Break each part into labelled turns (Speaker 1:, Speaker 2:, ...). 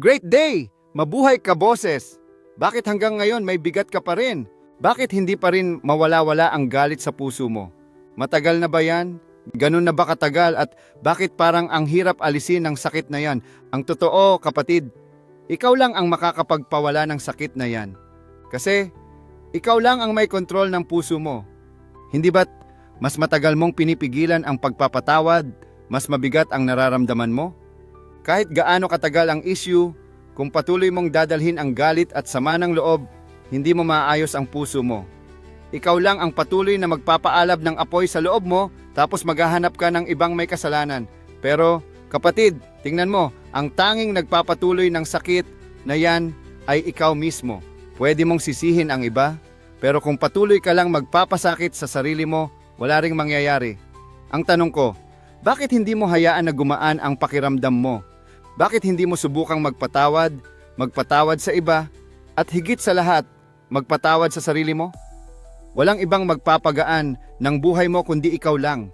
Speaker 1: Great day! Mabuhay ka, boses! Bakit hanggang ngayon may bigat ka pa rin? Bakit hindi pa rin mawala-wala ang galit sa puso mo? Matagal na ba yan? Ganun na ba katagal at bakit parang ang hirap alisin ng sakit na yan? Ang totoo, kapatid, ikaw lang ang makakapagpawala ng sakit na yan. Kasi, ikaw lang ang may kontrol ng puso mo. Hindi ba't mas matagal mong pinipigilan ang pagpapatawad, mas mabigat ang nararamdaman mo? Kahit gaano katagal ang issue, kung patuloy mong dadalhin ang galit at sama ng loob, hindi mo maayos ang puso mo. Ikaw lang ang patuloy na magpapaalab ng apoy sa loob mo tapos maghahanap ka ng ibang may kasalanan. Pero, kapatid, tingnan mo, ang tanging nagpapatuloy ng sakit na yan ay ikaw mismo. Pwede mong sisihin ang iba, pero kung patuloy ka lang magpapasakit sa sarili mo, wala ring mangyayari. Ang tanong ko, bakit hindi mo hayaan na gumaan ang pakiramdam mo? Bakit hindi mo subukang magpatawad, magpatawad sa iba, at higit sa lahat, magpatawad sa sarili mo? Walang ibang magpapagaan ng buhay mo kundi ikaw lang.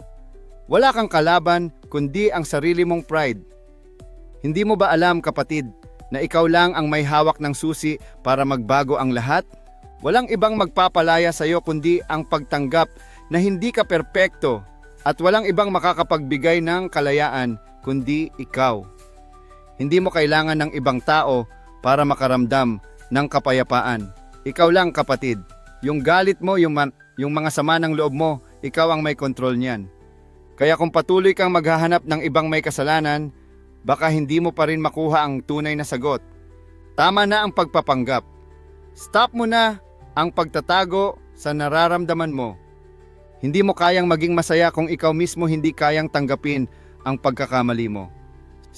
Speaker 1: Wala kang kalaban kundi ang sarili mong pride. Hindi mo ba alam kapatid na ikaw lang ang may hawak ng susi para magbago ang lahat? Walang ibang magpapalaya sa iyo kundi ang pagtanggap na hindi ka perpekto at walang ibang makakapagbigay ng kalayaan kundi ikaw. Hindi mo kailangan ng ibang tao para makaramdam ng kapayapaan. Ikaw lang kapatid. Yung galit mo, yung, man- yung mga sama ng loob mo, ikaw ang may kontrol niyan. Kaya kung patuloy kang maghahanap ng ibang may kasalanan, baka hindi mo pa rin makuha ang tunay na sagot. Tama na ang pagpapanggap. Stop mo na ang pagtatago sa nararamdaman mo. Hindi mo kayang maging masaya kung ikaw mismo hindi kayang tanggapin ang pagkakamali mo.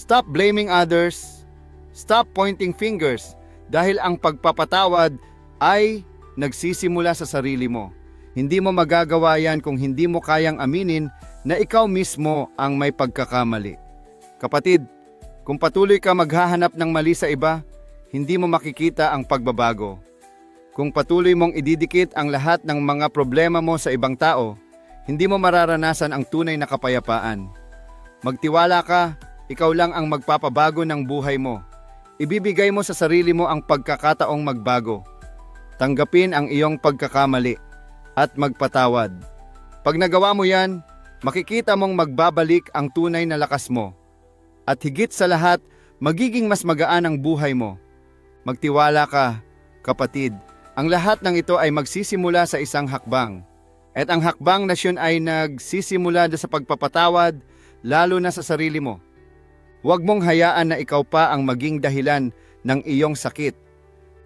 Speaker 1: Stop blaming others. Stop pointing fingers dahil ang pagpapatawad ay nagsisimula sa sarili mo. Hindi mo magagawa yan kung hindi mo kayang aminin na ikaw mismo ang may pagkakamali. Kapatid, kung patuloy ka maghahanap ng mali sa iba, hindi mo makikita ang pagbabago. Kung patuloy mong ididikit ang lahat ng mga problema mo sa ibang tao, hindi mo mararanasan ang tunay na kapayapaan. Magtiwala ka, ikaw lang ang magpapabago ng buhay mo. Ibibigay mo sa sarili mo ang pagkakataong magbago. Tanggapin ang iyong pagkakamali at magpatawad. Pag nagawa mo yan, makikita mong magbabalik ang tunay na lakas mo. At higit sa lahat, magiging mas magaan ang buhay mo. Magtiwala ka, kapatid. Ang lahat ng ito ay magsisimula sa isang hakbang. At ang hakbang na siyon ay nagsisimula na sa pagpapatawad, lalo na sa sarili mo. Huwag mong hayaan na ikaw pa ang maging dahilan ng iyong sakit.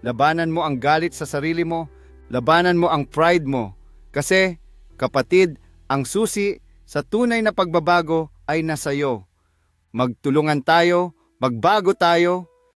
Speaker 1: Labanan mo ang galit sa sarili mo, labanan mo ang pride mo. Kasi, kapatid, ang susi sa tunay na pagbabago ay nasa iyo. Magtulungan tayo, magbago tayo,